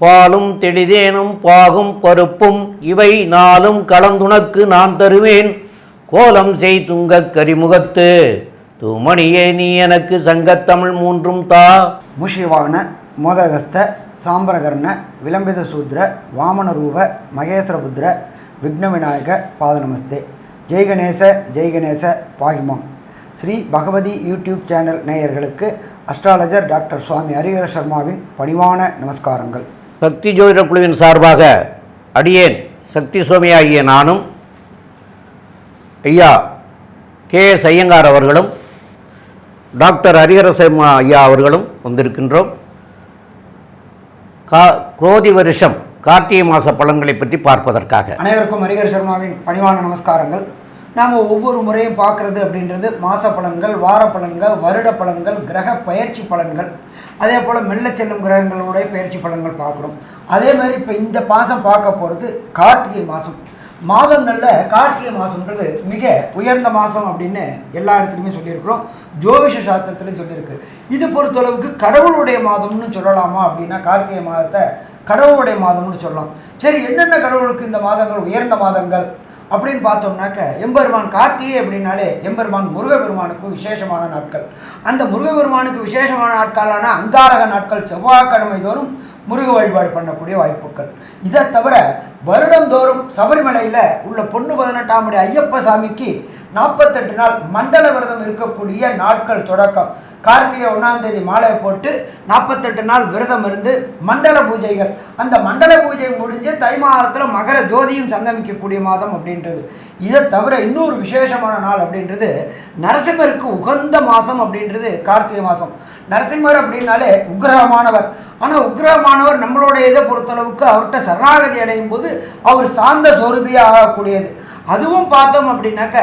பாலும் தெளிதேனும் பாகும் பருப்பும் இவை நாளும் கலந்துனக்கு நான் தருவேன். கோலம் செய் துங்க கரிமுகத்து தூமணியே நீ எனக்கு சங்கத்தமிழ் மூன்றும் தா. முஷிவான மோதகஸ்த சாம்பரகர்ண விளம்பித சூத்ர வாமனரூப மகேஸ்வரபுத்திர விக்ன விநாயக பாதநமஸ்தே. ஜெய் ஜெய்கணேச ஜெய் பாகிமாம். ஸ்ரீ பகவதி யூடியூப் சேனல் நேயர்களுக்கு அஸ்ட்ராலஜர் டாக்டர் சுவாமி ஹரிஹர சர்மாவின் பணிவான நமஸ்காரங்கள். சக்தி ஜோதிட குழுவின் சார்பாக அடியேன் சக்தி சுவாமி ஆகிய நானும் ஐயா கே எஸ் ஐயங்கார் அவர்களும் டாக்டர் ஹரிஹரசர்மா ஐயா அவர்களும் வந்திருக்கின்றோம். கா குரோதி வருஷம் கார்த்திகை மாத பலன்களை பற்றி பார்ப்பதற்காக. அனைவருக்கும் ஹரிஹர சர்மாவின் பணிவான நமஸ்காரங்கள். நாம் ஒவ்வொரு முறையும் பார்க்குறது அப்படின்றது மாத பலன்கள் வார பலன்கள் வருட பலன்கள் கிரக பயிற்சி பலன்கள். அதே போல் மெல்ல செல்லும் கிரகங்களுடைய பயிற்சி பலன்கள் பார்க்குறோம். அதே மாதிரி இப்போ இந்த மாதம் பார்க்க போகிறது கார்த்திகை மாதம். மாதங்களில் கார்த்திகை மாதம்ன்றது மிக உயர்ந்த மாதம் அப்படின்னு எல்லா இடத்துலையுமே சொல்லியிருக்கிறோம். ஜோதிஷ சாஸ்திரத்துலையும் சொல்லியிருக்கு. இது பொறுத்தளவுக்கு கடவுளுடைய மாதம்னு சொல்லலாமா அப்படின்னா கார்த்திகை மாதத்தை கடவுளுடைய மாதம்னு சொல்லலாம். சரி என்னென்ன கடவுளுக்கு இந்த மாதங்கள் உயர்ந்த மாதங்கள்? அப்படின்னு பார்த்தோம்னாக்க எம்பெருமான் கார்த்திகை அப்படின்னாலே எம்பெருமான் முருகபெருமானுக்கு விசேஷமான நாட்கள். அந்த முருகபெருமானுக்கு விசேஷமான நாட்களான அங்காரக நாட்கள் செவ்வாய்க்கிழமை தோறும் முருக வழிபாடு பண்ணக்கூடிய வாய்ப்புகள். இதை தவிர வருடந்தோறும் சபரிமலையில் உள்ள பொண்ணு பதினெட்டாம் படி ஐயப்ப சாமிக்கு நாற்பத்தெட்டு நாள் மண்டல விரதம் இருக்கக்கூடிய நாட்கள் தொடக்கம். கார்த்திகை ஒன்றாம் தேதி மாலை போட்டு நாற்பத்தெட்டு நாள் விரதம் இருந்து மண்டல பூஜைகள். அந்த மண்டல பூஜை முடிஞ்சு தை மாதத்தில் மகர ஜோதியும் சங்கமிக்கக்கூடிய மாதம் அப்படின்றது. இதை தவிர இன்னொரு விசேஷமான நாள் அப்படின்றது நரசிம்மருக்கு உகந்த மாதம் அப்படின்றது கார்த்திகை மாதம் நரசிம்மர் அப்படின்னாலே உக்ரகமானவர். ஆனால் உக்ரகமானவர் நம்மளுடைய இதை பொறுத்தளவுக்கு அவர்கிட்ட சரணாகதி அடையும் போது அவர் சார்ந்த சொருபியாக ஆகக்கூடியது. அதுவும் பார்த்தோம் அப்படின்னாக்க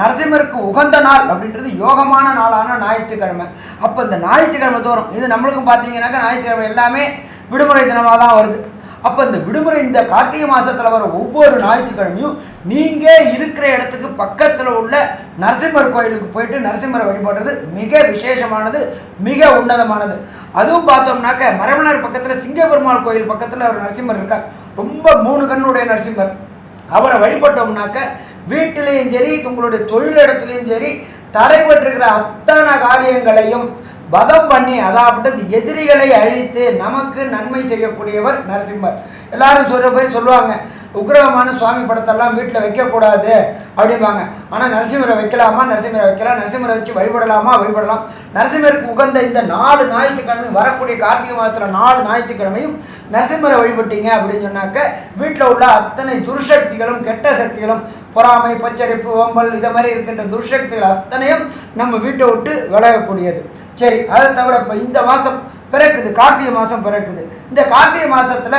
நரசிம்மருக்கு உகந்த நாள் அப்படின்றது யோகமான நாளான ஞாயிற்றுக்கிழமை. அப்போ இந்த ஞாயிற்றுக்கிழமை தோறும் இது நம்மளுக்கும் பார்த்தீங்கன்னாக்கா ஞாயிற்றுக்கிழமை எல்லாமே விடுமுறை தினமாக தான் வருது. அப்போ இந்த விடுமுறை இந்த கார்த்திகை மாதத்தில் வர ஒவ்வொரு ஞாயிற்றுக்கிழமையும் நீங்கள் இருக்கிற இடத்துக்கு பக்கத்தில் உள்ள நரசிம்மர் கோயிலுக்கு போயிட்டு நரசிம்மரை வழிபடுறது மிக விசேஷமானது மிக உன்னதமானது. அதுவும் பார்த்தோம்னாக்க மரமணர் பக்கத்தில் சிங்கபெருமாள் கோயில் பக்கத்தில் ஒரு நரசிம்மர் இருக்கார். ரொம்ப மூணு கண்ணுடைய நரசிம்மர். அவரை வழிபட்டோம்னாக்க வீட்டிலையும் சரி உங்களுடைய தொழிலிடத்துலையும் சரி தடைபட்டிருக்கிற அத்தனை காரியங்களையும் வதம் பண்ணி அதாவது எதிரிகளை அழித்து நமக்கு நன்மை செய்யக்கூடியவர் நரசிம்மர். எல்லாரும் சொல்கிற பேர் சொல்லுவாங்க. உக்ரகமான சுவாமி படத்தெல்லாம் வீட்டில் வைக்கக்கூடாது அப்படிம்பாங்க. ஆனால் நரசிம்மரை வைக்கலாமா? நரசிம்மரை வைக்கலாம். நரசிம்மரை வச்சு வழிபடலாமா? வழிபடலாம். நரசிம்மருக்கு உகந்த இந்த நாலு ஞாயிற்றுக்கிழமை வரக்கூடிய கார்த்திகை மாதத்தில் நாலு ஞாயிற்றுக்கிழமையும் நரசிம்மரை வழிபட்டீங்க அப்படின்னு சொன்னாக்க வீட்டில் உள்ள அத்தனை துர்சக்திகளும் கெட்ட சக்திகளும் பொறாமை பச்சரிப்பு ஓம்பல் இதை மாதிரி இருக்கின்ற துர்சக்திகள் அத்தனையும் நம்ம வீட்டை விட்டு விலகக்கூடியது. சரி அதை தவிர இப்போ இந்த மாதம் பிறக்குது கார்த்திகை மாதம் பிறக்குது. இந்த கார்த்திகை மாதத்தில்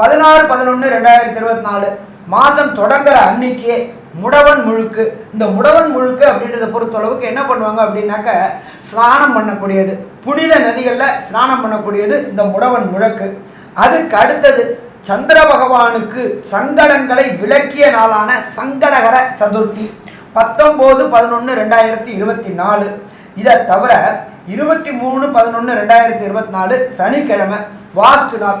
பதினாறு பதினொன்று ரெண்டாயிரத்தி இருபத்தி நாலு மாதம் தொடங்குற அன்னைக்கே முடவன் முழுக்கு. இந்த முடவன் முழுக்கு அப்படின்றத பொறுத்தளவுக்கு என்ன பண்ணுவாங்க அப்படின்னாக்க ஸ்நானம் பண்ணக்கூடியது. புனித நதிகளில் ஸ்நானம் பண்ணக்கூடியது இந்த முடவன் முழக்கு. அதுக்கு அடுத்தது சந்திர பகவானுக்கு சங்கடங்களை விளக்கிய நாளான சங்கடகர சதுர்த்தி. பத்தொம்போது பதினொன்று ரெண்டாயிரத்தி இருபத்தி நாலு. இதை தவிர இருபத்தி மூணு பதினொன்று ரெண்டாயிரத்தி இருபத்தி நாலு சனிக்கிழமை வாஸ்து நாள்.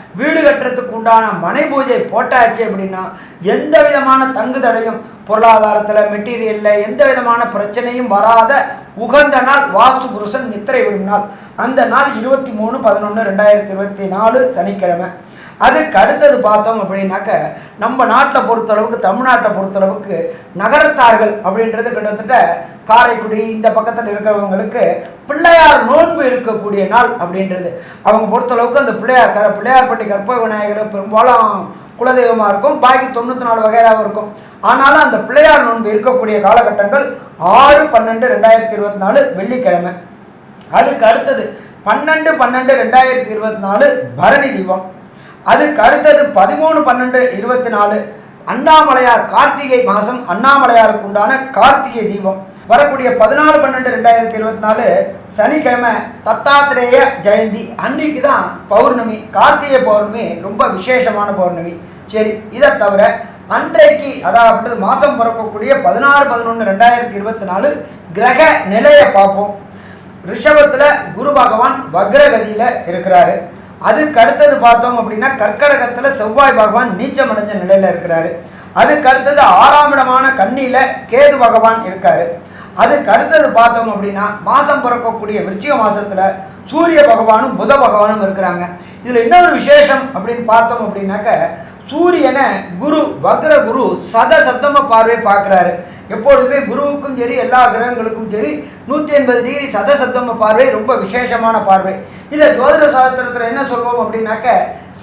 வீடு கட்டுறதுக்கு உண்டான மனை பூஜை போட்டாச்சு அப்படின்னா எந்த விதமான தங்கு தடையும் பொருளாதாரத்தில் மெட்டீரியலில் எந்த விதமான பிரச்சனையும் வராத உகந்த நாள் வாஸ்து புருஷன் நித்திரை விடும் நாள் அந்த நாள் இருபத்தி மூணு பதினொன்று ரெண்டாயிரத்தி இருபத்தி நாலு சனிக்கிழமை. அதுக்கு அடுத்தது பார்த்தோம் அப்படின்னாக்க நம்ம நாட்டில் பொறுத்தளவுக்கு தமிழ்நாட்டை பொறுத்தளவுக்கு நகரத்தார்கள் அப்படின்றது கிட்டத்தட்ட காரைக்குடி இந்த பக்கத்தில் இருக்கிறவங்களுக்கு பிள்ளையார் நோன்பு இருக்கக்கூடிய நாள் அப்படின்றது. அவங்க பொறுத்தளவுக்கு அந்த பிள்ளையார் க பிள்ளையார்பட்டி கற்ப விநாயகர் பெரும்பாலும் குலதெய்வமாக இருக்கும் பாக்கி தொண்ணூற்றி நாலு வகையாகவும் இருக்கும். ஆனாலும் அந்த பிள்ளையார் நோன்பு இருக்கக்கூடிய காலகட்டங்கள் ஆறு பன்னெண்டு ரெண்டாயிரத்தி இருபத்தி நாலு வெள்ளிக்கிழமை. அதுக்கு அடுத்தது பன்னெண்டு பன்னெண்டு ரெண்டாயிரத்தி இருபத்தி நாலு பரணி தீபம். அதுக்கு அடுத்தது பதிமூணு பன்னெண்டு இருபத்தி நாலு அண்ணாமலையார் கார்த்திகை மாதம் அண்ணாமலையாருக்கு உண்டான கார்த்திகை தீபம். வரக்கூடிய பதினாலு பன்னெண்டு ரெண்டாயிரத்தி இருபத்தி நாலு சனிக்கிழமை தத்தாத்திரேய ஜெயந்தி. அன்னைக்கு தான் பௌர்ணமி கார்த்திகை பௌர்ணமி ரொம்ப விசேஷமான பௌர்ணமி. சரி இதை தவிர அன்றைக்கு அதாவது மாதம் பிறக்கக்கூடிய பதினாறு பதினொன்று ரெண்டாயிரத்தி இருபத்தி நாலு கிரக நிலையை பார்ப்போம். ரிஷபத்தில் குரு பகவான் வக்ரகதியில் இருக்கிறாரு. அதுக்கு அடுத்தது பார்த்தோம் அப்படின்னா கற்கடகத்தில் செவ்வாய் பகவான் நீச்சம் அடைஞ்ச நிலையில் இருக்கிறாரு. அதுக்கு அடுத்தது ஆறாம் இடமான கண்ணியில் கேது பகவான் இருக்காரு. அதுக்கு அடுத்தது பார்த்தோம் அப்படின்னா மாதம் பிறக்கக்கூடிய விருச்சிக மாதத்தில் சூரிய பகவானும் புத பகவானும் இருக்கிறாங்க. இதில் இன்னொரு விசேஷம் அப்படின்னு பார்த்தோம் அப்படின்னாக்க சூரியனை குரு வக்ர குரு சத சப்தம பார்வை பார்க்குறாரு. எப்பொழுதுமே குருவுக்கும் சரி எல்லா கிரகங்களுக்கும் சரி நூற்றி எண்பது டிகிரி சத சப்தம பார்வை ரொம்ப விசேஷமான பார்வை. இதை ஜோதிட சாஸ்திரத்தில் என்ன சொல்வோம் அப்படின்னாக்க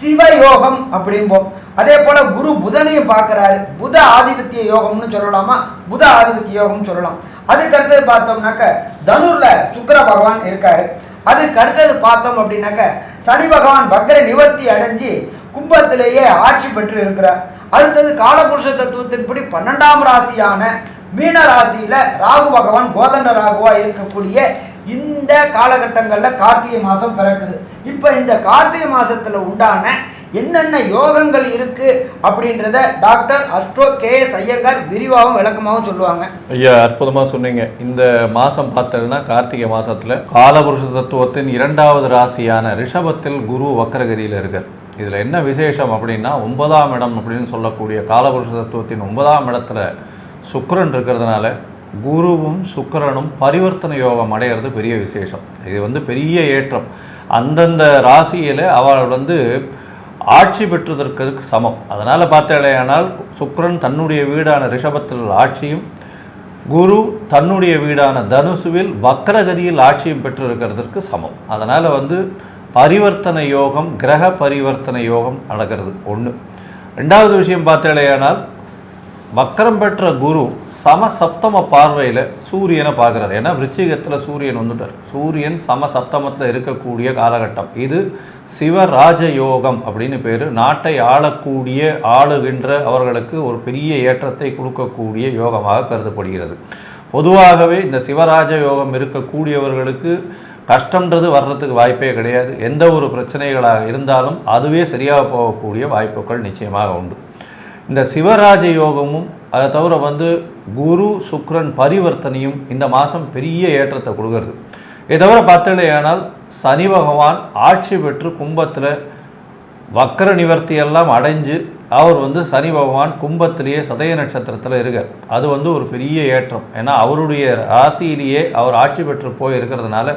சிவயோகம் அப்படிம்போம். அதே போல் குரு புதனையும் பார்க்குறாரு. புத ஆதிபத்திய யோகம்னு சொல்லலாமா? புத ஆதிபத்திய யோகம்னு சொல்லலாம். அதுக்கு அடுத்தது பார்த்தோம்னாக்க தனுரில் சுக்கர பகவான் இருக்கார். அதுக்கு அடுத்தது பார்த்தோம் அப்படின்னாக்க சனி பகவான் வக்ர நிவர்த்தி அடைஞ்சு கும்பத்திலேயே ஆட்சி பெற்று இருக்கிறார் அடுத்தது காலபுருஷ தத்துவத்தின்படி பன்னெண்டாம் ராசியான மீன ராசியில ராகு பகவான் கோதண்ட ராகுவா இருக்கக்கூடிய இந்த காலகட்டங்களில் கார்த்திகை மாதம் பிறக்குது. இப்போ இந்த கார்த்திகை மாதத்தில் உண்டான என்னென்ன யோகங்கள் இருக்கு அப்படின்றத doctor astro K S Iyengar விரிவாகவும் விளக்கமாகவும் சொல்லுவாங்க. ஐயா அற்புதமாக சொன்னீங்க. இந்த மாதம் பார்த்ததுன்னா கார்த்திகை மாதத்தில் காலபுருஷ தத்துவத்தின் இரண்டாவது ராசியான ரிஷபத்தில் குரு வக்கரகிரியில் இருக்கார். இதில் என்ன விசேஷம் அப்படின்னா ஒன்பதாம் இடம் அப்படின்னு சொல்லக்கூடிய காலபுருஷ தத்துவத்தின் ஒன்பதாம் இடத்துல சுக்கரன் இருக்கிறதுனால குருவும் சுக்கரனும் பரிவர்த்தனை யோகம் அடையிறது பெரிய விசேஷம். இது வந்து பெரிய ஏற்றம். அந்தந்த ராசியில் அவள் வந்து ஆட்சி பெற்றதற்கு சமம். அதனால் பார்த்தாலேயானால் சுக்கரன் தன்னுடைய வீடான ரிஷபத்தில் ஆட்சியும் குரு தன்னுடைய வீடான தனுசுவில் வக்கரகதியில் ஆட்சியும் பெற்றிருக்கிறதற்கு சமம். அதனால் வந்து பரிவர்த்தனை யோகம் கிரக பரிவர்த்தனை யோகம் நடக்கிறது. ஒன்று ரெண்டாவது விஷயம் பார்த்தாலேயானால் வக்கரம் பெற்ற குரு சம சப்தம பார்வையில் சூரியனை பார்க்குறாரு. ஏன்னா விருச்சிகத்தில் சூரியன் வந்துட்டார். சூரியன் சம சப்தமத்தில் இருக்கக்கூடிய காலகட்டம். இது சிவராஜ யோகம் அப்படின்னு பேர். நாட்டை ஆளக்கூடிய ஆளுகின்ற அவர்களுக்கு ஒரு பெரிய ஏற்றத்தை கொடுக்கக்கூடிய யோகமாக கருதப்படுகிறது. பொதுவாகவே இந்த சிவராஜ யோகம் இருக்கக்கூடியவர்களுக்கு கஷ்டன்றது வர்றதுக்கு வாய்ப்பே கிடையாது. எந்த ஒரு பிரச்சனைகளாக இருந்தாலும் அதுவே சரியாக போகக்கூடிய வாய்ப்புகள் நிச்சயமாக உண்டு. இந்த சிவராஜ யோகமும் அதை தவிர வந்து குரு சுக்ரன் பரிவர்த்தனையும் இந்த மாதம் பெரிய ஏற்றத்தை கொடுக்கறது. இதை தவிர பார்த்தலையானால் சனி பகவான் ஆட்சி பெற்று கும்பத்தில் வக்கர நிவர்த்தி எல்லாம் அடைஞ்சு அவர் வந்து சனி பகவான் கும்பத்திலேயே சதய நட்சத்திரத்தில் இருக்கார். அது வந்து ஒரு பெரிய ஏற்றம். ஏன்னா அவருடைய ராசியிலேயே அவர் ஆட்சி பெற்று போய் இருக்கிறதுனால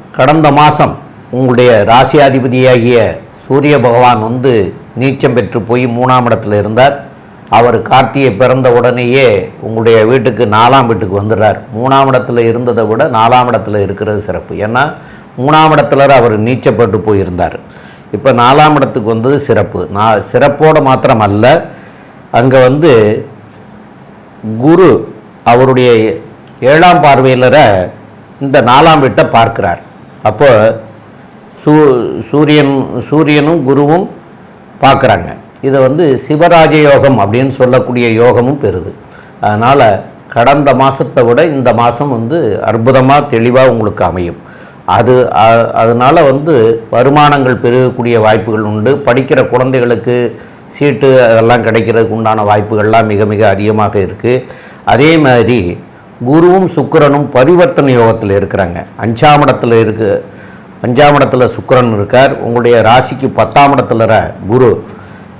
கடந்த மாதம் உங்களுடைய ராசியாதிபதியாகிய சூரிய பகவான் வந்து நீச்சம் பெற்று போய் மூணாம் இடத்துல இருந்தார். அவர் கார்த்தியை பிறந்த உடனேயே உங்களுடைய வீட்டுக்கு நாலாம் வீட்டுக்கு வந்துடுறார். மூணாம் இடத்துல இருந்ததை விட நாலாம் இடத்துல இருக்கிறது சிறப்பு. ஏன்னா மூணாம் இடத்துல அவர் நீச்சப்பட்டு போயிருந்தார். இப்போ நாலாம் இடத்துக்கு வந்தது சிறப்பு. நான் சிறப்போடு மாத்திரம் அல்ல அங்கே வந்து குரு அவருடைய ஏழாம் பார்வையிலரை இந்த நாலாம் வீட்டை பார்க்கிறார். அப்போ சூ சூரியன் சூரியனும் குருவும் பார்க்குறாங்க. இதை வந்து சிவராஜ யோகம் அப்படின்னு சொல்லக்கூடிய யோகமும் பெறுது. அதனால் கடந்த மாதத்தை விட இந்த மாதம் வந்து அற்புதமாக தெளிவாக உங்களுக்கு அமையும். அது அதனால் வந்து வருமானங்கள் பெருகக்கூடிய வாய்ப்புகள் உண்டு. படிக்கிற குழந்தைகளுக்கு சீட்டு அதெல்லாம் கிடைக்கிறதுக்கு உண்டான வாய்ப்புகள்லாம் மிக மிக அதிகமாக இருக்குது அதே மாதிரி குருவும் சுக்கரனும் பரிவர்த்தனை யோகத்தில் இருக்கிறாங்க. அஞ்சாம் இடத்துல இருக்கு. அஞ்சாம் இடத்துல சுக்கரன் இருக்கார். உங்களுடைய ராசிக்கு பத்தாம் இடத்துல குரு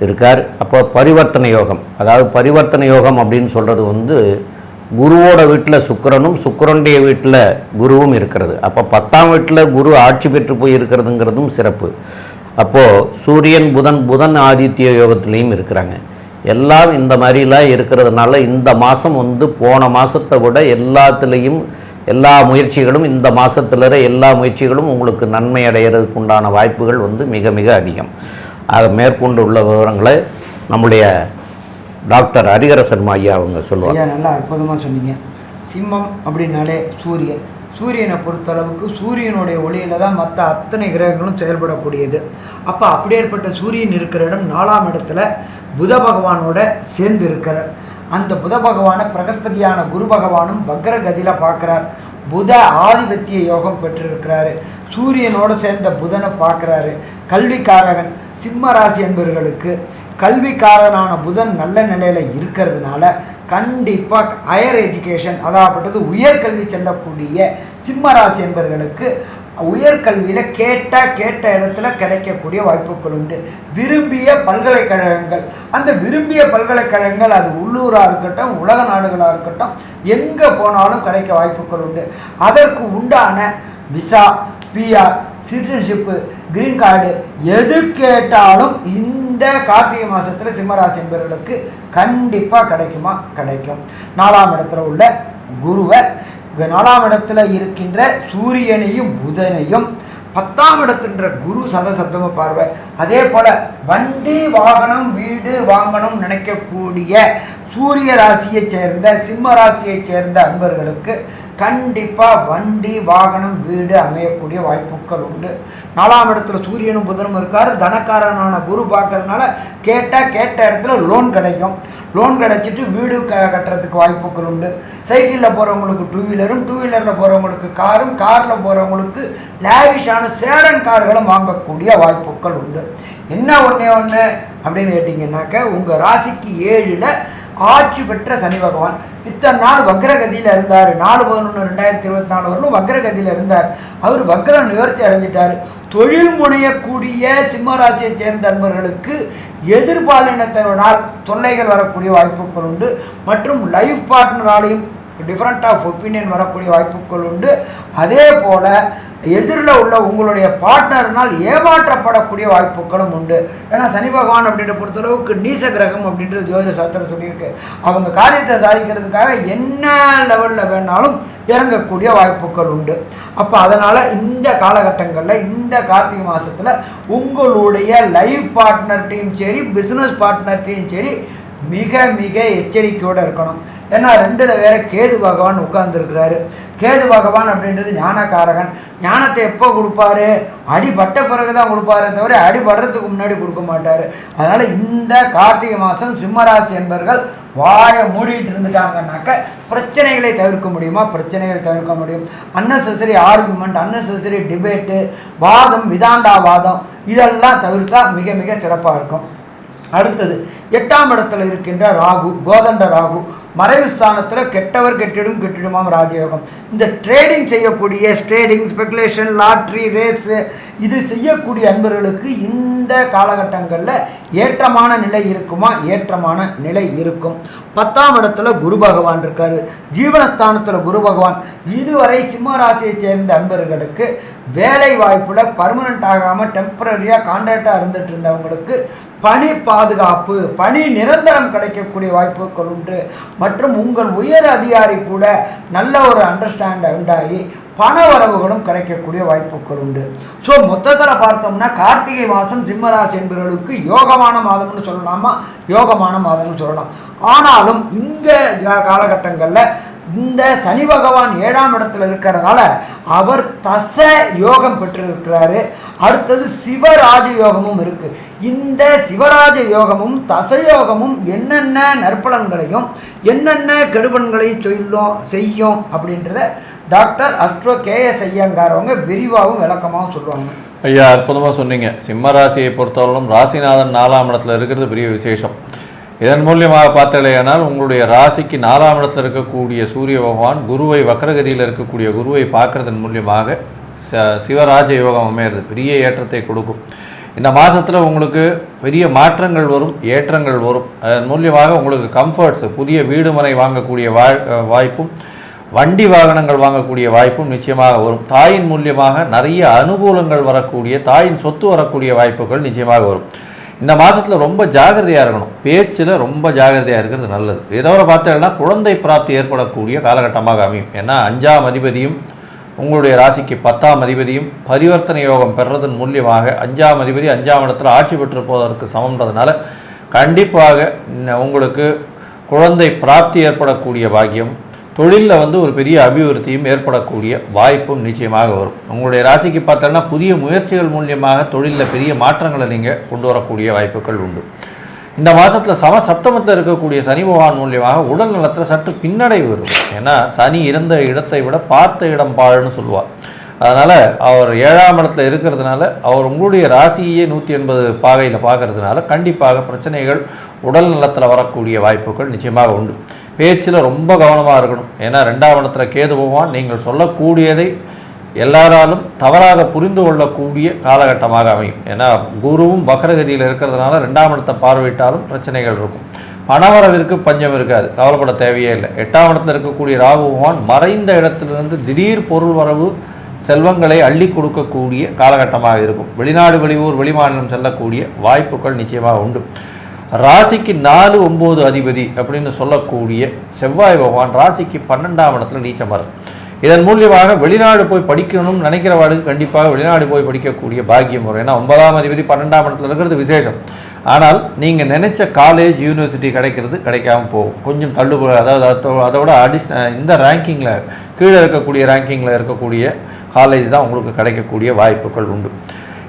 இருக்கார். அப்போ பரிவர்த்தனை யோகம். அதாவது பரிவர்த்தனை யோகம் அப்படின்னு சொல்கிறது வந்து குருவோட வீட்டில் சுக்கரனும் சுக்கரனுடைய வீட்டில் குருவும் இருக்கிறது. அப்போ பத்தாம் வீட்டில் குரு ஆட்சி பெற்று போய் இருக்கிறதுங்கிறதும் சிறப்பு. அப்போது சூரியன் புதன் புதன் ஆதித்ய யோகத்திலையும் இருக்கிறாங்க. எல்லாம் இந்த மாதிரிலாம் இருக்கிறதுனால இந்த மாதம் வந்து போன மாதத்தை விட எல்லாத்துலேயும் எல்லா முயற்சிகளும் இந்த மாதத்துல எல்லா முயற்சிகளும் உங்களுக்கு நன்மை அடைகிறதுக்கு உண்டான வாய்ப்புகள் வந்து மிக மிக அதிகம். ஆக மேற்கொண்டு உள்ள விவரங்களை நம்முடைய டாக்டர் ஹரிஹர சர்மா ஐயா அவங்க சொல்லுவாங்க. நல்லா அற்புதமாக சொன்னீங்க. சிம்மம் அப்படின்னாலே சூரியன். சூரியனை பொறுத்தளவுக்கு சூரியனுடைய ஒளியில் தான் மற்ற அத்தனை கிரகங்களும் செயல்படக்கூடியது. அப்போ அப்படியேற்பட்ட சூரியன் இருக்கிற இடம் நாலாம் இடத்துல புத பகவானோட சேர்ந்து இருக்கிறார். அந்த புத பகவானை பிரகஸ்பதியான குரு பகவானும் வக்ரகதியில் பார்க்குறார். புத ஆதிபத்திய யோகம் பெற்றிருக்கிறாரு. சூரியனோட சேர்ந்த புதனை பார்க்குறாரு. கல்விக்காரகன் சிம்ம ராசி என்பவர்களுக்கு கல்விக்காரனான புதன் நல்ல நிலையில் இருக்கிறதுனால கண்டிப்பாக ஹையர் எஜுகேஷன் அதாகப்பட்டது உயர்கல்வி செல்லக்கூடிய சிம்மராசி என்பர்களுக்கு என்பவர்களுக்கு உயர்கல்வியில் கேட்டால் கேட்ட இடத்துல கிடைக்கக்கூடிய வாய்ப்புகள் உண்டு. விரும்பிய பல்கலைக்கழகங்கள் அந்த விரும்பிய பல்கலைக்கழகங்கள் அது உள்ளூராக இருக்கட்டும் உலக நாடுகளாக இருக்கட்டும் எங்கே போனாலும் கிடைக்க வாய்ப்புகள் உண்டு. அதற்கு உண்டான visa PR citizenship green card எது கேட்டாலும் இந்த கார்த்திகை மாதத்தில் சிம்மராசி என்பவர்களுக்கு கண்டிப்பாக கிடைக்குமா? கிடைக்கும். நாலாம் இடத்துல உள்ள குருவை நாலாம் இடத்துல இருக்கின்ற சூரியனையும் புதனையும் பத்தாம் இடத்துன்ற குரு சதசப்தம பார்வை. அதே போல் வண்டி வாகனம் வீடு வாங்கணும் நினைக்கக்கூடிய சூரிய ராசியைச் சேர்ந்த சிம்ம ராசியைச் சேர்ந்த அன்பர்களுக்கு கண்டிப்பாக வண்டி வாகனம் வீடு அமையக்கூடிய வாய்ப்புகள் உண்டு. நாலாம் இடத்துல சூரியனும் புதனும் இருக்கார். தனக்காரனான குரு பார்க்கறதுனால கேட்டால் கேட்ட இடத்துல லோன் கிடைக்கும். லோன் கிடைச்சிட்டு வீடு க கட்டுறதுக்கு வாய்ப்புகள் உண்டு. சைக்கிளில் போகிறவங்களுக்கு டூ வீலரும் டூ வீலரில் போகிறவங்களுக்கு காரும் காரில் போகிறவங்களுக்கு லேவிஷான சேரன் கார்களும் வாங்கக்கூடிய வாய்ப்புகள் உண்டு. என்ன ஒன்றே ஒன்று அப்படின்னு கேட்டிங்கன்னாக்க உங்கள் ராசிக்கு ஏழில் ஆட்சி பெற்ற சனி பகவான். இத்தனை நாள் வக்ரகதியில் இருந்தார். நாலு பதினொன்று ரெண்டாயிரத்தி இருபத்தி நாலு வரலும் வக்ரகதியில் இருந்தார். அவர் வக்ர நிவர்த்தி அடைஞ்சிட்டார். தொழில் முனையக்கூடிய சிம்மராசியை சேர்ந்த நண்பர்களுக்கு எதிர்பாலினத்தினால் தொல்லைகள் வரக்கூடிய வாய்ப்புகள் உண்டு. மற்றும் லைஃப் பார்ட்னராலையும் டிஃப்ரெண்ட் ஆஃப் ஒப்பீனியன் வரக்கூடிய வாய்ப்புகள் உண்டு. அதே போல் எதிரில் உள்ள உங்களுடைய பார்ட்னர்னால் ஏமாற்றப்படக்கூடிய வாய்ப்புகளும் உண்டு. ஏன்னா சனி பகவான் அப்படின்ற பொறுத்தளவுக்கு நீச கிரகம் அப்படின்றது ஜோதிட சாஸ்திரம் சொல்லியிருக்கு. அவங்க காரியத்தை சாதிக்கிறதுக்காக என்ன லெவலில் வேணாலும் இறங்கக்கூடிய வாய்ப்புகள் உண்டு. அப்போ அதனால் இந்த காலகட்டங்களில் இந்த கார்த்திகை மாதத்தில் உங்களுடைய லைஃப் பார்ட்னர்ட்டையும் சரி பிஸ்னஸ் பார்ட்னர்ட்டையும் சரி மிக மிக எச்சரிக்கையோடு இருக்கணும். ஏன்னா ரெண்டில் வேற கேது பகவான் உட்கார்ந்துருக்கிறாரு. கேது பகவான் அப்படின்றது ஞானக்காரகன். ஞானத்தை எப்போ கொடுப்பாரு? அடிபட்ட பிறகு தான் கொடுப்பாரே தவிர அடிபடுறதுக்கு முன்னாடி கொடுக்க மாட்டார். அதனால் இந்த கார்த்திகை மாதம் சிம்மராசி என்பவர்கள் வாயை மூடிட்டு இருந்துட்டாங்கனாக்க பிரச்சனைகளை தவிர்க்க முடியுமா? பிரச்சனைகளை தவிர்க்க முடியும். அன்னெசரி ஆர்குமெண்ட் அன்னெசரி டிபேட்டு வாதம் விதாண்டா வாதம் இதெல்லாம் தவிர்த்தா மிக மிக சிறப்பாக இருக்கும். அடுத்தது எட்டாம் இடத்துல இருக்கின்ற ராகு கோதண்ட ராகு மறைவு ஸ்தானத்தில் கெட்டவர் கெட்டிடும் கெட்டிடுமாம் ராஜயோகம். இந்த ட்ரேடிங் செய்யக்கூடிய ட்ரேடிங் ஸ்பெகுலேஷன் லாட்ரி ரேஸு இது செய்யக்கூடிய அன்பர்களுக்கு இந்த காலகட்டங்களில் ஏற்றமான நிலை இருக்குமா? ஏற்றமான நிலை இருக்கும். பத்தாம் இடத்துல குரு பகவான் இருக்காரு. ஜீவனஸ்தானத்தில் குரு பகவான். இதுவரை சிம்ம ராசியை சேர்ந்த அன்பர்களுக்கு வேலை வாய்ப்பில் பர்மனண்ட் ஆகாமல் டெம்பரரியாக கான்ட்ராக்டாக இருந்துகிட்டு இருந்தவங்களுக்கு பணி பாதுகாப்பு பணி நிரந்தரம் கிடைக்கக்கூடிய வாய்ப்புகள் உண்டு. மற்றும் உங்கள் உயர் அதிகாரி கூட நல்ல ஒரு அண்டர்ஸ்டாண்ட் உண்டாகி பண வரவுகளும் கிடைக்கக்கூடிய வாய்ப்புகள் உண்டு. ஸோ மொத்தத்தில் பார்த்தோம்னா கார்த்திகை மாதம் சிம்மராசி என்பவர்களுக்கு யோகமான மாதம்னு சொல்லலாமா? யோகமான மாதம்னு சொல்லலாம். ஆனாலும் இந்த காலகட்டங்களில் இந்த சனி பகவான் ஏழாம் இடத்துல இருக்கிறதுனால அவர் தச யோகம் பெற்றிருக்கிறாரு. அடுத்தது சிவராஜ யோகமும் இருக்கு. இந்த சிவராஜ யோகமும் தசயோகமும் என்னென்ன நற்பலன்களையும் என்னென்ன கெடுபன்களையும் சொல்லும் செய்யும் அப்படின்றத டாக்டர் அஸ்ட்ரோ கே எஸ் ஐயங்காரவங்க விரிவாகவும் விளக்கமாகவும் சொல்லுவாங்க. ஐயா அற்புதமாக சொன்னீங்க. சிம்ம ராசியை பொறுத்தவரையிலும் ராசிநாதன் நாலாம் இடத்துல இருக்கிறது பெரிய விசேஷம். இதன் மூலியமாக பார்த்தலையானால் உங்களுடைய ராசிக்கு நாலாம் இடத்தில் இருக்கக்கூடிய சூரிய பகவான் குருவை வக்ரகதியில் இருக்கக்கூடிய குருவை பார்க்கறதன் மூலியமாக ச சிவராஜ யோகம் அமையிறது பெரிய ஏற்றத்தை கொடுக்கும். இந்த மாதத்தில் உங்களுக்கு பெரிய மாற்றங்கள் வரும் ஏற்றங்கள் வரும். அதன் மூலியமாக உங்களுக்கு கம்ஃபர்ட்ஸ் புதிய வீடுமனை வாங்கக்கூடிய வாய் வாய்ப்பும் வண்டி வாகனங்கள் வாங்கக்கூடிய வாய்ப்பும் நிச்சயமாக வரும். தாயின் மூலியமாக நிறைய அனுகூலங்கள் வரக்கூடிய தாயின் சொத்து வரக்கூடிய வாய்ப்புகள் நிச்சயமாக வரும். இந்த மாதத்தில் ரொம்ப ஜாகிரதையாக இருக்கணும். பேச்சில் ரொம்ப ஜாகிரதையாக இருக்கிறது நல்லது. இதோட பார்த்தீங்கன்னா குழந்தை பிராப்தி ஏற்படக்கூடிய காலகட்டமாக அமையும். ஏன்னா அஞ்சாம் அதிபதியும் உங்களுடைய ராசிக்கு பத்தாம் அதிபதியும் பரிவர்த்தனை யோகம் பெறுறதன் மூலியமாக அஞ்சாம் அதிபதி அஞ்சாம் இடத்துல ஆட்சி பெற்று போவதற்கு சமன்றதுனால கண்டிப்பாக உங்களுக்கு குழந்தை பிராப்தி ஏற்படக்கூடிய பாக்கியம் தொழிலில் வந்து ஒரு பெரிய அபிவிருத்தியும் ஏற்படக்கூடிய வாய்ப்பும் நிச்சயமாக வரும். உங்களுடைய ராசிக்கு பார்த்தோன்னா புதிய முயற்சிகள் மூலியமாக தொழிலில் பெரிய மாற்றங்களை நீங்கள் கொண்டு வரக்கூடிய வாய்ப்புகள் உண்டு. இந்த மாதத்தில் சம சப்தமத்தில் இருக்கக்கூடிய சனி பகவான் மூலியமாக உடல் நலத்தில் சற்று பின்னடைவு வரும். ஏன்னா சனி இருந்த இடத்தை விட பார்த்த இடம் பாழ்னு சொல்லுவார் அதனால் அவர் ஏழாம் இடத்துல இருக்கிறதுனால அவர் உங்களுடைய ராசியே நூற்றி எண்பது பாகையில் பார்க்கறதுனால கண்டிப்பாக பிரச்சனைகள் உடல் நலத்தில் வரக்கூடிய வாய்ப்புகள் நிச்சயமாக உண்டு. பேச்சில் ரொம்ப கவனமாக இருக்கணும். ஏன்னா ரெண்டாம் இடத்துல கேது பகவான் நீங்கள் சொல்லக்கூடியதை எல்லாராலும் தவறாக புரிந்து கொள்ளக்கூடிய காலகட்டமாக அமையும். ஏன்னா குருவும் வக்ரகதியில் இருக்கிறதுனால ரெண்டாம் இடத்தை பார்வையிட்டாலும் பிரச்சனைகள் இருக்கும். பணவரவிற்கு பஞ்சம் இருக்காது. கவலைப்பட தேவையே இல்லை. எட்டாம் இருக்கக்கூடிய ராகு பகவான் மறைந்த இடத்திலிருந்து திடீர் பொருள் வரவு செல்வங்களை அள்ளி கொடுக்கக்கூடிய காலகட்டமாக இருக்கும். வெளிநாடு வெளியூர் வெளிமாநிலம் செல்லக்கூடிய வாய்ப்புகள் நிச்சயமாக உண்டு. ராசிக்கு நாலு ஒம்பது அதிபதி அப்படின்னு சொல்லக்கூடிய செவ்வாய் பகவான் ராசிக்கு பன்னெண்டாம் இடத்துல நீச்சமர் இதன் மூலியமாக வெளிநாடு போய் படிக்கணும்னு நினைக்கிறவாளுக்கு கண்டிப்பாக வெளிநாடு போய் படிக்கக்கூடிய பாக்கியம் வரும். ஏன்னா ஒன்பதாம் அதிபதி பன்னெண்டாம் இடத்துல இருக்கிறது விசேஷம். ஆனால் நீங்கள் நினைச்ச காலேஜ் யூனிவர்சிட்டி கிடைக்கிறது கிடைக்காம போகும். கொஞ்சம் தள்ளுபடி அதாவது அதோட அடி இந்த ரேங்கிங்கில் கீழே இருக்கக்கூடிய ரேங்கிங்கில் இருக்கக்கூடிய காலேஜ் தான் உங்களுக்கு கிடைக்கக்கூடிய வாய்ப்புகள் உண்டு.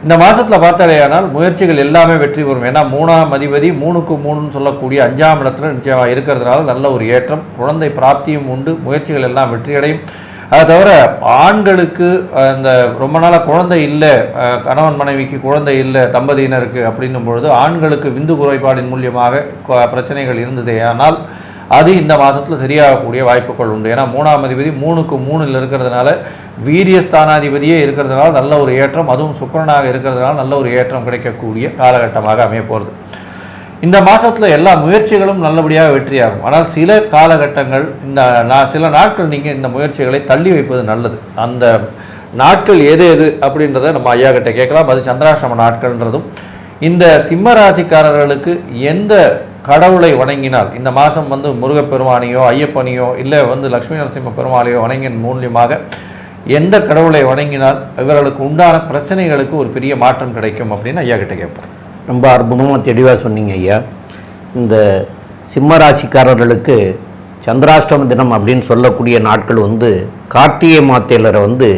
இந்த மாதத்தில் பார்த்தாலேயானால் முயற்சிகள் எல்லாமே வெற்றி பெறும். ஏன்னா மூணாம் அதிபதி மூணுக்கு மூணுன்னு சொல்லக்கூடிய அஞ்சாம் இடத்துல நிச்சயமாக இருக்கிறதுனால நல்ல ஒரு ஏற்றம் குழந்தை பிராப்தியும் உண்டு முயற்சிகள் எல்லாம் வெற்றியடையும். அதை தவிர ஆண்களுக்கு இந்த ரொம்ப நாளாக குழந்தை இல்லை கணவன் மனைவிக்கு குழந்தை இல்லை தம்பதியினருக்கு அப்படின்னும் பொழுது ஆண்களுக்கு விந்து குறைபாடின் மூலியமாக பிரச்சனைகள் இருந்ததே. ஆனால் அது இந்த மாதத்தில் சரியாகக்கூடிய வாய்ப்புகள் உண்டு. ஏன்னா மூணாம் அதிபதி மூணுக்கு மூணில் இருக்கிறதுனால வீரிய ஸ்தானாதிபதியே இருக்கிறதுனால நல்ல ஒரு ஏற்றம் அதுவும் சுக்கரனாக இருக்கிறதுனால நல்ல ஒரு ஏற்றம் கிடைக்கக்கூடிய காலகட்டமாக அமைய போகிறது இந்த மாதத்தில் எல்லா முயற்சிகளும் நல்லபடியாக வெற்றியாகும். ஆனால் சில காலகட்டங்கள் இந்த நான் சில நாட்கள் நீங்கள் இந்த முயற்சிகளை தள்ளி வைப்பது நல்லது. அந்த நாட்கள் எது எது அப்படின்றத நம்ம ஐயா கிட்ட கேட்கலாம். அது சந்திராசிரம நாட்கள்ன்றதும் இந்த சிம்ம ராசிக்காரர்களுக்கு எந்த கடவுளை வணங்கினால் இந்த மாதம் வந்து முருகப்பெருமானையோ ஐயப்பனையோ இல்லை வந்து லக்ஷ்மி நரசிம்ம பெருமாளையோ வணங்கின் மூலியமாக எந்த கடவுளை வணங்கினால் இவர்களுக்கு உண்டான பிரச்சனைகளுக்கு ஒரு பெரிய மாற்றம் கிடைக்கும் அப்படின்னு ஐயா கிட்ட கேட்போம். ரொம்ப அற்புதமாக தெளிவாக சொன்னீங்க ஐயா. இந்த சிம்ம ராசிக்காரர்களுக்கு சந்திராஷ்டம தினம் அப்படின்னு சொல்லக்கூடிய நாட்கள் வந்து கார்த்திகை மாத்தேலரை வந்து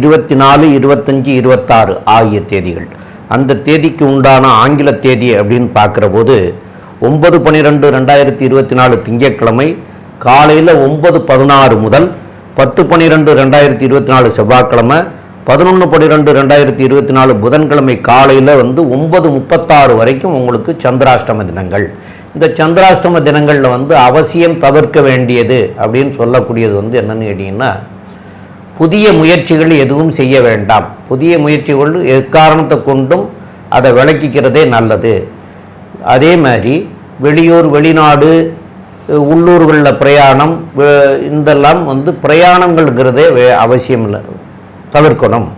இருபத்தி நாலு இருபத்தஞ்சி இருபத்தாறு ஆகிய தேதிகள். அந்த தேதிக்கு உண்டான ஆங்கில தேதி அப்படின்னு பார்க்குற போது ஒன்பது பன்னிரெண்டு ரெண்டாயிரத்தி இருபத்தி நாலு திங்கட்கிழமை காலையில் ஒன்பது பதினாறு முதல் பத்து பன்னிரெண்டு ரெண்டாயிரத்தி இருபத்தி நாலு செவ்வாய்க்கிழமை பதினொன்று பன்னிரெண்டு ரெண்டாயிரத்தி இருபத்தி நாலு புதன்கிழமை காலையில் வந்து ஒன்பது முப்பத்தாறு வரைக்கும் உங்களுக்கு சந்திராஷ்டம தினங்கள். இந்த சந்திராஷ்டம தினங்களில் வந்து அவசியம் தவிர்க்க வேண்டியது அப்படின்னு சொல்லக்கூடியது வந்து என்னென்னு கேட்டிங்கன்னா புதிய முயற்சிகள் எதுவும் செய்ய வேண்டாம். புதிய முயற்சிகள் எக்காரணத்தை கொண்டும் அதை விளக்கிக்கிறதே நல்லது. அதே மாதிரி வெளியூர் வெளிநாடு உள்ளூர்களில் பிரயாணம் இந்தெல்லாம் இதெல்லாம் வந்து பிரயாணங்கள்ங்கிறதே வே- அவசியம் இல்லை. தவிர்க்கணும்.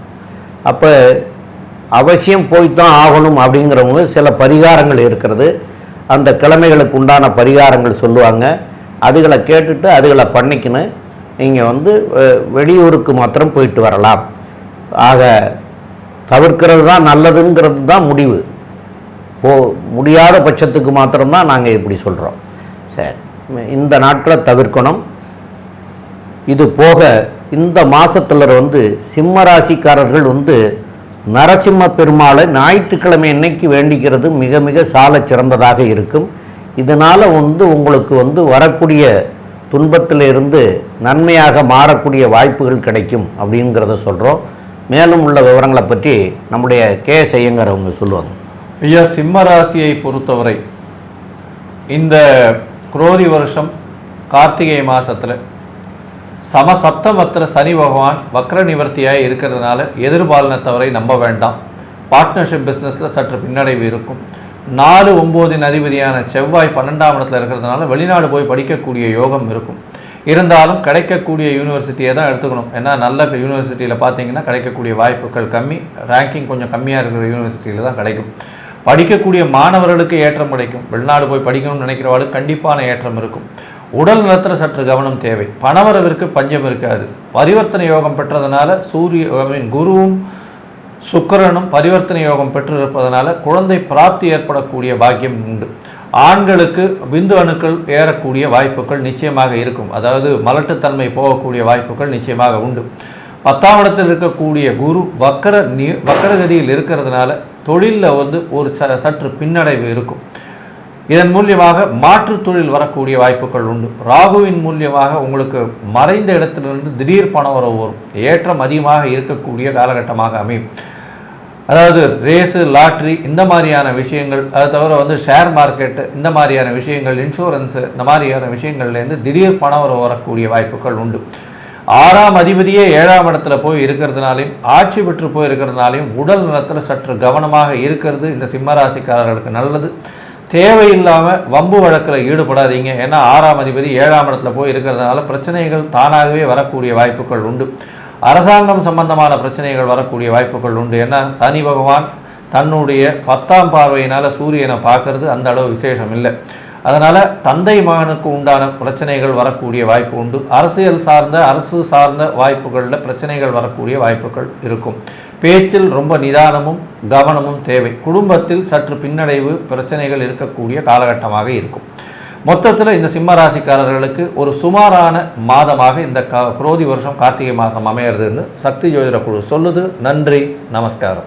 அப்போ அவசியம் போய்த்தான் ஆகணும் அப்படிங்கிறவங்க சில பரிகாரங்கள் இருக்கிறது. அந்த கிழமைகளுக்கு உண்டான பரிகாரங்கள் சொல்லுவாங்க. அதுகளை கேட்டுட்டு அதுகளை பண்ணிக்கின்னு நீங்கள் வந்து வெளியூருக்கு மாத்திரம் போயிட்டு வரலாம். ஆக தவிர்க்கிறது தான் நல்லதுங்கிறது தான் முடிவு. போ முடியாத பட்சத்துக்கு மாத்திரம்தான் நாங்கள் இப்படி சொல்கிறோம் சரி இந்த நாட்களை தவிர்க்கணும். இது போக இந்த மாதத்தில் வந்து சிம்ம ராசிக்காரர்கள் வந்து நரசிம்ம பெருமாளை ஞாயிற்றுக்கிழமை என்னைக்கு வேண்டிக்கிறது மிக மிக சால சிறந்ததாக இருக்கும். இதனால் வந்து உங்களுக்கு வந்து வரக்கூடிய துன்பத்தில் இருந்து நன்மையாக மாறக்கூடிய வாய்ப்புகள் கிடைக்கும் அப்படிங்கிறத சொல்கிறோம் மேலும் உள்ள விவரங்களை பற்றி நம்முடைய கே. எஸ் அவங்க சொல்லுவாங்க. ஐயா சிம்ம ராசியை பொறுத்தவரை இந்த குரோதி வருஷம் கார்த்திகை மாதத்தில் சமசப்தமத்தில் சனி பகவான் வக்ர நிவர்த்தியாக இருக்கிறதுனால எதிர்பாலனத்தவரை நம்ப வேண்டாம். பார்ட்னர்ஷிப் பிஸ்னஸில் சற்று பின்னடைவு இருக்கும். நாலு ஒம்போதின் அதிபதியான செவ்வாய் பன்னெண்டாம் இடத்துல இருக்கிறதுனால வெளிநாடு போய் படிக்கக்கூடிய யோகம் இருக்கும். இருந்தாலும் கிடைக்கக்கூடிய யூனிவர்சிட்டியை தான் எடுத்துக்கணும். ஏன்னா நல்ல யூனிவர்சிட்டியில் பார்த்தீங்கன்னா கிடைக்கக்கூடிய வாய்ப்புகள் கம்மி. ரேங்கிங் கொஞ்சம் கம்மியாக இருக்கிற யூனிவர்சிட்டியில் தான் கிடைக்கும். படிக்கக்கூடிய மாணவர்களுக்கு ஏற்றம் கிடைக்கும். வெளிநாடு போய் படிக்கணும்னு நினைக்கிறவாளுக்கு கண்டிப்பான ஏற்றம் இருக்கும். உடல் நலத்தில் சற்று கவனம் தேவை. பணவரவிற்கு பஞ்சம் இருக்காது. பரிவர்த்தனை யோகம் பெற்றதுனால சூரிய ஐ மீன் குருவும் சுக்கரனும் பரிவர்த்தனை யோகம் பெற்றிருப்பதனால குழந்தை பிராப்தி ஏற்படக்கூடிய பாக்கியம் உண்டு. ஆண்களுக்கு பிந்து அணுக்கள் ஏறக்கூடிய வாய்ப்புகள் நிச்சயமாக இருக்கும். அதாவது மலட்டுத்தன்மை போகக்கூடிய வாய்ப்புகள் நிச்சயமாக உண்டு. பத்தாம் இடத்தில் இருக்கக்கூடிய குரு வக்கர நீ வக்கரகதியில் இருக்கிறதுனால தொழிலில் வந்து ஒரு ச சற்று பின்னடைவு இருக்கும். இதன் மூலியமாக மாற்று தொழில் வரக்கூடிய வாய்ப்புகள் உண்டு. ராகுவின் மூலியமாக உங்களுக்கு மறைந்த இடத்திலிருந்து திடீர் பணம் வர வரும். ஏற்றம் அதிகமாக இருக்கக்கூடிய காலகட்டமாக அமையும். அதாவது ரேஸு லாட்ரி இந்த மாதிரியான விஷயங்கள் அது தவிர வந்து ஷேர் மார்க்கெட்டு இந்த மாதிரியான விஷயங்கள் இன்சூரன்ஸு இந்த மாதிரியான விஷயங்கள்லேருந்து திடீர் பணம் வர வரக்கூடிய வாய்ப்புகள் உண்டு. ஆறாம் அதிபதியே ஏழாம் இடத்துல போய் இருக்கிறதுனாலையும் ஆட்சி பெற்று போய் இருக்கிறதுனாலையும் உடல் நலத்தில் சற்று கவனமாக இருக்கிறது இந்த சிம்மராசிக்காரர்களுக்கு நல்லது. தேவையில்லாமல் வம்பு வழக்கில் ஈடுபடாதீங்க. ஏன்னா ஆறாம் அதிபதி ஏழாம் இடத்துல போய் இருக்கிறதுனால பிரச்சனைகள் தானாகவே வரக்கூடிய வாய்ப்புகள் உண்டு. அரசாங்கம் சம்பந்தமான பிரச்சனைகள் வரக்கூடிய வாய்ப்புகள் உண்டு. ஏன்னா சனி பகவான் தன்னுடைய பத்தாம் பார்வையினால் சூரியனை பார்க்கறது அந்த அளவு விசேஷம் இல்லை. அதனால் தந்தை மகனுக்கு உண்டான பிரச்சனைகள் வரக்கூடிய வாய்ப்பு உண்டு. அரசியல் சார்ந்த அரசு சார்ந்த வாய்ப்புகளில் பிரச்சனைகள் வரக்கூடிய வாய்ப்புகள் இருக்கும். பேச்சில் ரொம்ப நிதானமும் கவனமும் தேவை. குடும்பத்தில் சற்று பின்னடைவு பிரச்சனைகள் இருக்கக்கூடிய காலகட்டமாக இருக்கும். மொத்தத்தில் இந்த சிம்ம ராசிக்காரர்களுக்கு ஒரு சுமாரான மாதமாக இந்த க குரோதி வருஷம் கார்த்திகை மாதம் அமையிறதுன்னு சக்தி ஜோதிட குழு சொல்லுது. நன்றி நமஸ்காரம்.